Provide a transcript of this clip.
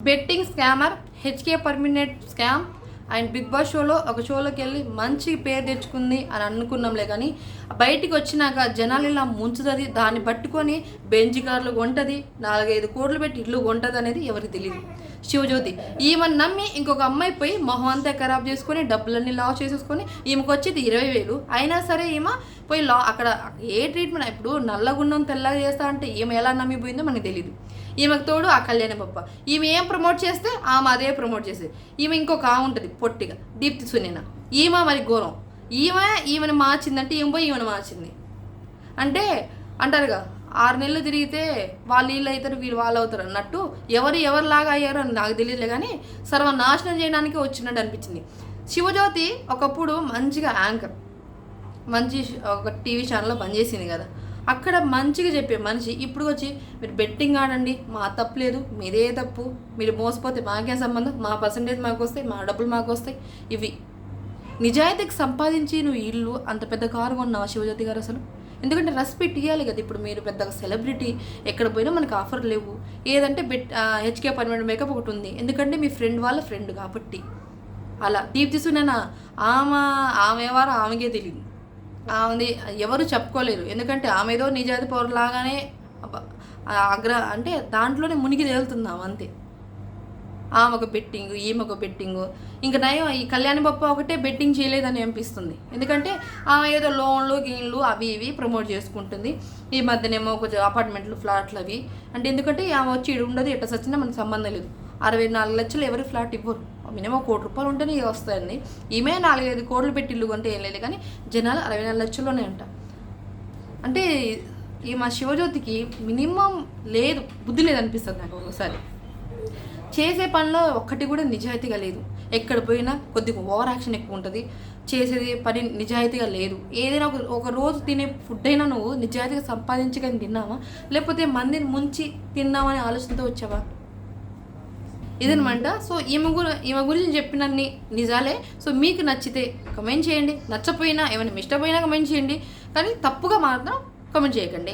Betting scammer HK permanent scam and big boss షోలో ఒక షోలోకి వెళ్ళి మంచి పేరు తెచ్చుకుంది అని అనుకున్నాంలే కానీ బయటికి వచ్చినాక జనాలు ఇలా ముంచుతుంది దాన్ని పట్టుకొని బెంచ్ కార్లు కొంటది నాలుగైదు కోట్లు పెట్టి ఇల్లు కొంటది అనేది ఎవరికి తెలియదు శివజ్యోతి ఈమెను నమ్మి ఇంకొక అమ్మాయి పోయి మొహం అంతా ఖరాబ్ చేసుకొని డబ్బులన్నీ లాస్ చేసేసుకొని ఈమెకు వచ్చేది ఇరవై వేలు. అయినా సరే ఈమె పోయి లా అక్కడ ఏ ట్రీట్మెంట్ ఇప్పుడు నల్లగుండం తెల్లగా చేస్తా అంటే ఈమె ఎలా నమ్మిపోయిందో మనకు తెలియదు ఈమెకు తోడు ఆ కళ్యాణ పప్ప. ఈమె ఏం ప్రమోట్ చేస్తే ఆమె అదే ప్రమోట్ చేసేది. ఈమె ఇంకొక ఆమె ఉంటుంది పొట్టిగా దీప్తి సునీన. ఈమె మరి ఘోరం. ఈమె ఈమెను మార్చిందంటే ఈమె పోయి ఈమెను మార్చింది. అంటే అంటారుగా ఆరు నెలలు తిరిగితే వాళ్ళు వీళ్ళు అవుతారు వీళ్ళు వాళ్ళు అవుతారు అన్నట్టు ఎవరు ఎవరిలాగా అయ్యారో అని నాకు తెలియదులే కానీ సర్వనాశనం చేయడానికి వచ్చినట్టు అనిపించింది. శివజ్యోతి ఒకప్పుడు మంచిగా యాంకర్. మంచి ఒక టీవీ ఛానల్లో పనిచేసింది కదా. అక్కడ మంచిగా చెప్పే మనిషి ఇప్పుడు వచ్చి మీరు బెట్టింగ్ ఆడండి మా తప్పు లేదు మీదే తప్పు మీరు మోసపోతే మాకేం సంబంధం? మా పర్సంటేజ్ మాకు వస్తాయి మా డబ్బులు మాకు వస్తాయి ఇవి. నిజాయితీకి సంపాదించి నువ్వు ఇల్లు అంత పెద్ద కారు కొన్నావు శివజ్యోతి గారు అసలు? ఎందుకంటే రెస్పెక్ట్ ఇవ్వాలి కదా ఇప్పుడు మీరు పెద్దగా సెలబ్రిటీ ఎక్కడ పోయినా మనకి ఆఫర్ లేవు. ఏదంటే బెట్ హెచ్కే పర్మనెంట్ మేకప్ ఒకటి ఉంది. ఎందుకంటే మీ ఫ్రెండ్ వాళ్ళ ఫ్రెండ్ కాబట్టి. అలా దీప్తి సునైనా ఆమె ఆమె వారు ఆమెకే తెలియదు ఆమెది ఎవరు చెప్పుకోలేరు. ఎందుకంటే ఆమె ఏదో నిజాది పౌరులాగానే అబ్బ- అగ్ర అంటే దాంట్లోనే మునిగి తేలుతున్నాం అంతే. ఆమె ఒక బెట్టింగ్ ఈమె ఒక బెట్టింగ్. ఇంకా నయం ఈ కళ్యాణి బొప్ప ఒకటే బెట్టింగ్ చేయలేదని అనిపిస్తుంది. ఎందుకంటే ఆమె ఏదో లోన్లు గీన్లు అవి ఇవి ప్రమోట్ చేసుకుంటుంది. ఈ మధ్యనేమో కొంచెం అపార్ట్మెంట్లు ఫ్లాట్లు అవి. అంటే ఎందుకంటే ఆమె వచ్చి ఈడ ఉండదు ఎట్ట సచ్చినా మనకు సంబంధం లేదు. అరవై నాలుగు లక్షలు ఎవరు ఫ్లాట్ ఇవ్వరు. మినిమం కోటి రూపాయలు ఉంటేనే వస్తాయండి. ఈమె నాలుగైదు కోట్లు పెట్టి ఇల్లు కొంటే ఏం లేదు కానీ జనాలు అరవై నాలుగు లక్షల్లోనే అంట అంటే ఈ మా శివజ్యోతికి మినిమం లేదు బుద్ధి లేదనిపిస్తుంది నాకు ఒకసారి. చేసే పనిలో ఒక్కటి కూడా నిజాయితీగా లేదు. ఎక్కడ పోయినా కొద్దిగా ఓవర్ యాక్షన్ ఎక్కువ ఉంటుంది. చేసేది పని నిజాయితీగా లేదు. ఏదైనా ఒక ఒక రోజు తినే ఫుడ్ అయినా నువ్వు నిజాయితీగా సంపాదించగానే తిన్నావా? లేకపోతే మందిని ముంచి తిన్నామనే ఆలోచనతో వచ్చావా? ఇదనమాట. సో ఈమె గురి ఈమె గురించి చెప్పినన్ని నిజాలే. సో మీకు నచ్చితే కమెంట్ చేయండి. నచ్చపోయినా ఏమైనా ఇష్టపోయినా కమెంట్ చేయండి. కానీ తప్పుగా మాత్రం కమెంట్ చేయకండి.